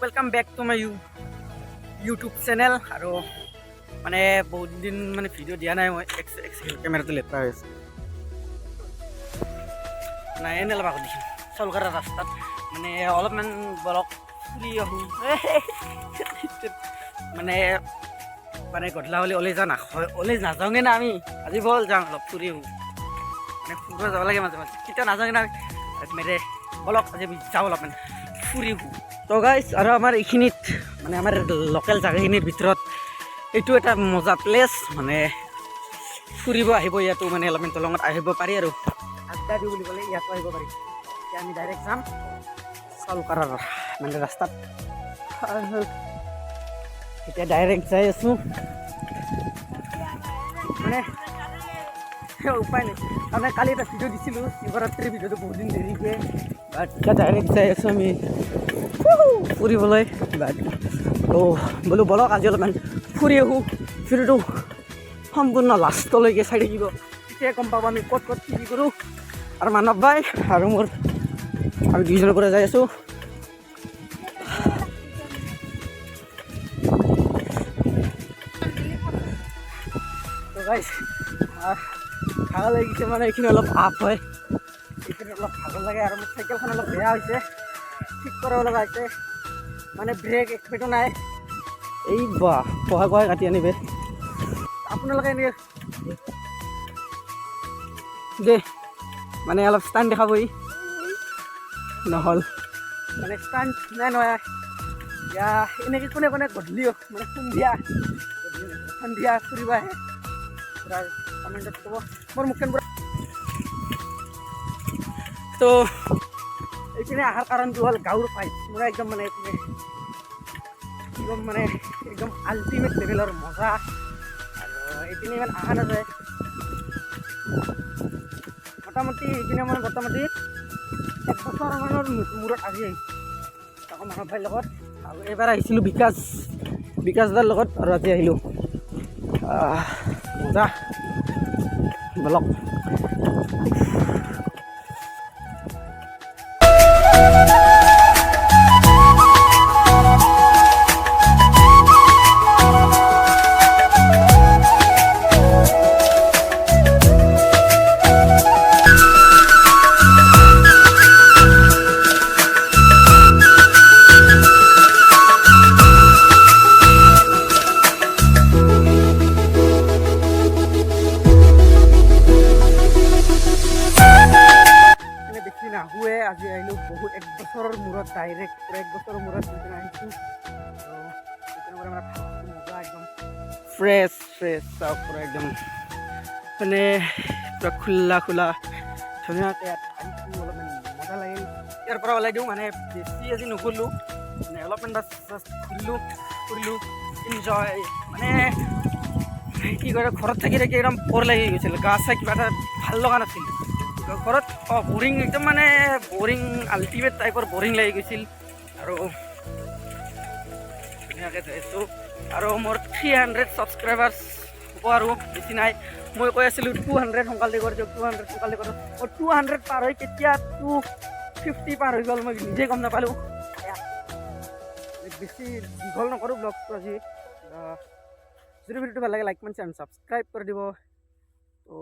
Welcome back to my you YouTube channel আৰু মানে বহুত দিন মানে ভিডিঅ' দিয়া নাই মই কেমেৰাটো লেতেৰা হৈ আছে নাই এনে ল'বা দেখিম চলকাৰা ৰাস্তাত মানে অলপমান বলক ফুৰি আহোঁ মানে মানে গধূলা হ'লে ওলাই যাওঁ নাখায় ওলাই নাযাওঁগৈ না আমি আজি ব'ল যাওঁ অলপ ফুৰি আহোঁ মানে ফুৰিব যাব লাগে মাজে মাজে কেতিয়া নাযাওঁগৈ না মেৰে বলক আজি আমি যাওঁ অলপমান ফুৰি আহোঁ তো গাইজ আৰু আমাৰ এইখিনিত মানে আমাৰ লোকেল জেগাখিনিৰ ভিতৰত এইটো এটা মজা প্লেচ মানে ফুৰিব আহিব ইয়াতো মানে অলপমান দলঙত আহিব পাৰি আৰু। আড্ডা দিওঁ বুলি ক'লে ইয়াতো আহিব পাৰি। এতিয়া আমি ডাইৰেক্ট যাম। চলকাৰৰ মানে ৰাস্তাত। এতিয়া ডাইৰেক্ট যাই আছোঁ। মানে উপায় নাই। তাৰমানে কালি এটা ভিডিঅ' দিছিলোঁ। শিৱৰাত্ৰিৰ ভিডিঅ'টো বহুত দিন দেৰিকৈ। বাট এতিয়া ডাইৰেক্ট যাই আছোঁ আমি। ফুৰিবলৈ। ত' বোলো বলক আজি অলপমান ফুৰি আহোঁ ভিডিঅ'টো সম্পূৰ্ণ লাষ্টলৈকে চাই থাকিব। তেতিয়াই গম পাব আমি ক'ত ক'ত কি কৰোঁ। আৰু মানৱ বাই আৰু মোৰ, আমি দুইজনৰ পৰা যাই আছোঁ। ভাগৰ লাগিছে মানে এইখিনি অলপ আপ হয়। এইখিনি অলপ ভাগৰ লাগে আৰু মোৰ চাইকেলখন অলপ বেয়া হৈছে। ঠিক কৰাব লগা হৈছে। মানে ব্ৰেক একোটো নাই। এই বা, পঢ়া পঢ়াই কাটি আনিবে। আপোনালোকে এনেকৈ দে মানে অলপ ষ্টাণ্ড দেখাবহি নহ'ল। মানে ষ্টাণ্ড নাই নহয়। এতিয়া এনেকৈ কোনে কোনে গধূলি মানে সন্ধিয়া সন্ধিয়া ফুৰিব আহে। পুৰা ক'ব। মোৰ মুখখন পুৰা তো, এইপিনে অহাৰ কাৰণটো হ'ল গাঁৱৰ পাই পুৰা একদম মানে এইপিনে একদম মানে একদম আল্টিমেট লেভেলৰ মজা। আৰু এইপিনে ইমান অহা নাযায়। মোটামুটি এইপিনে মই মোটামুটি এক বছৰমানৰ মূ- মূৰত আজি আহিছোঁ। আকৌ মানৱ ভাইৰ লগত। আৰু এইবাৰ আহিছিলোঁ বিকাশ। বিকাশদাৰ লগত আৰু আজি আহিলোঁ। আহ, মজা। বলক। এনে আজি আহিলোঁ বহুত এক বছৰৰ মূৰত ডাইৰেক্ট পূৰা এক বছৰৰ মূৰত যিদিনা আহিছোঁ। মানে একদম। ফ্ৰেছ ফ্ৰেছ চাওক পূৰা একদম। মানে পূৰা খোলা খোলা। ধুনীয়াকৈ ইয়াত আহিছোঁ অলপমান মজা লাগিল ইয়াৰ পৰা ওলাই দিওঁ মানে বেছি আজি নগ'লোঁ মানে অলপমান বাছ ঘূৰিলোঁ ফুৰিলোঁ ইনজয় মানে কি কৰে ঘৰত থাকি থাকি একদম বৰ লাগি গৈছিল। গা চা কিবা এটা ভালো লগা নাছিল। ঘৰত, অঁ বৰিং একদম মানে বৰিং আল্টিমেট টাইপৰ বৰিং লাগি গৈছিল। আৰু ধুনীয়াকৈ যাইছোঁ আৰু মোৰ থ্ৰী হাণ্ড্ৰেড ছাবস্ক্ৰাইবাৰ্ছ হ'ব আৰু, বেছি নাই। মই কৈ আছিলোঁ টু হাণ্ড্ৰেড সোনকালে কৰি টু হাণ্ড্ৰেড সোনকালে কৰোঁ মোৰ টু হাণ্ড্ৰেড পাৰ হৈ কেতিয়া টু ফিফটি পাৰ হৈ গ'ল, মই নিজে গম নাপালোঁ। বেছি দীঘল নকৰোঁ ব্লগটো আজি। যদি ভিডিঅ'টো ভালো লাগে লাইক কমেণ্ট এণ্ড ছাবস্ক্ৰাইব কৰি দিব। তো